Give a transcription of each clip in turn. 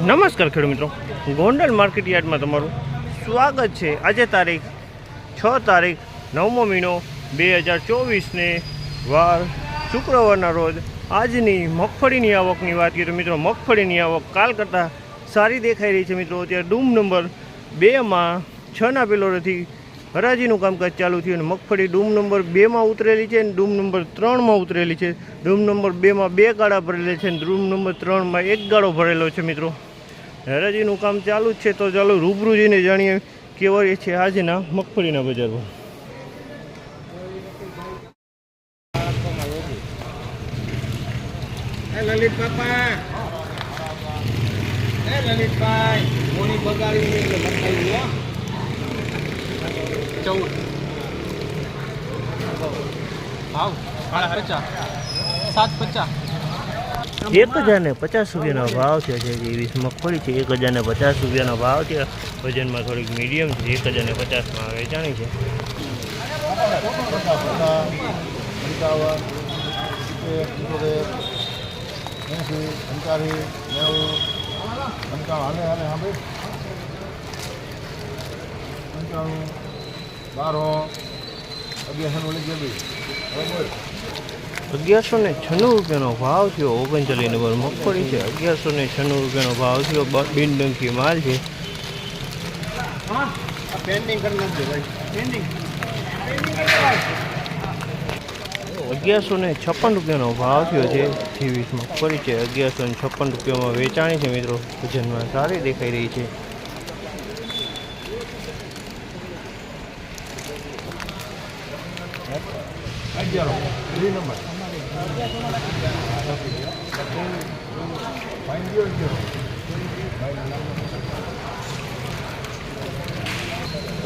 નમસ્કાર ખેડૂત મિત્રો. ગોંડલ માર્કેટ યાર્ડમાં તમારું સ્વાગત છે. આજે તારીખ છ તારીખ નવમો મહિનો બે હજાર ચોવીસને વાર શુક્રવારના રોજ આજની મગફળીની આવકની વાત કરીએ તો મિત્રો મગફળીની આવક કાલ કરતાં સારી દેખાઈ રહી છે મિત્રો. અત્યારે ડૂમ નંબર બેમાં છના પેલોરેથી હરાજીનું કામકાજ ચાલુ થયું અને મગફળી ડૂમ નંબર બેમાં ઉતરેલી છે અને ડૂમ નંબર ત્રણમાં ઉતરેલી છે. ડૂમ નંબર બેમાં બે ગાળા ભરેલા છે અને ડૂમ નંબર ત્રણમાં એક ગાળો ભરેલો છે મિત્રો. હરાજીનું કામ ચાલુ જ છે તો ચાલો રૂબરૂ જઈને જાણીએ કેવા છે આજના મગફળીના બજારમાં લલિત બાપા. લલિતભાઈ મોની બગાડી છે એટલે લખાઈ ગયો ચૌદ ભાવ સાડા પચાસ સાત પચાસ એક હજાર ને પચાસ રૂપિયાનો ભાવ છે જે વીસ મગફળી છે એક હજાર ને પચાસ રૂપિયાનો ભાવ છે વજનમાં થોડીક મીડિયમ છે એક હજાર ને પચાસમાં વેચાણી છે પંચાવન પંચાણું બારો અગિયારસો ઓલી ગયેલી અગિયારસો ને છન્નું રૂપિયાનો ભાવ થયો ઓગણચાલીસ નંબર મગફળી છે. અગિયારસો ને છન્નું રૂપિયાનો ભાવ થયો બિન ડંકી માલ છે. અગિયારસો ને છપ્પન રૂપિયાનો ભાવ થયો છે. જેવીસ મગફળી છે. અગિયારસો ને છપ્પન રૂપિયામાં વેચાણી છે મિત્રો. વજનમાં સારી દેખાઈ રહી છે.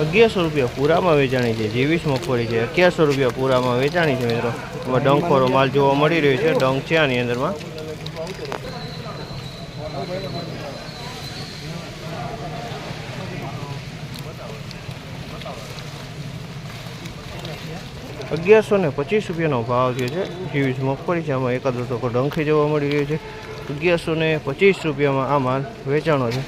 અગિયારસો રૂપિયા પૂરામાં વેચાણી છે, જેવીસ મગફળી છે, અગિયારસો રૂપિયા પૂરામાં વેચાણી છે મિત્રો. એમાં ડંખોરો માલ જોવા મળી રહ્યો છે, ડંખ છે આની અંદરમાં. અગિયારસો ને પચીસ રૂપિયાનો ભાવ જે છે. જીવીસ મગફળી છે, આમાં એકાદો ટકો ડંખી જોવા મળી રહ્યો છે. અગિયારસો ને પચીસ રૂપિયામાં આ માલ વેચાણો છે.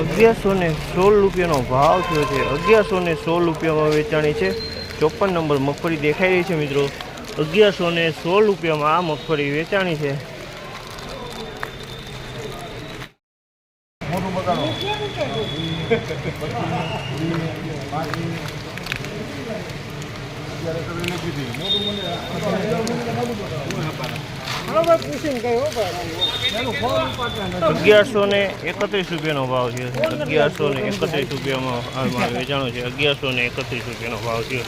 અગિયારસો ને સોળ રૂપિયાનો ભાવ થયો છે. અગિયારસો ને સોળ રૂપિયામાં વેચાણી છે. ચોપન નંબર મગફળી દેખાઈ રહી છે મિત્રો. અગિયારસો ને સોળ રૂપિયામાં આ મગફળી વેચાણી છે. અત્યારે અગિયારસો ને એકત્રીસ રૂપિયાનો ભાવ છે. અગિયારસો ને એકત્રીસ રૂપિયામાં હાલમાં વેચાણો છે. અગિયારસો ને એકત્રીસ રૂપિયાનો ભાવ છે.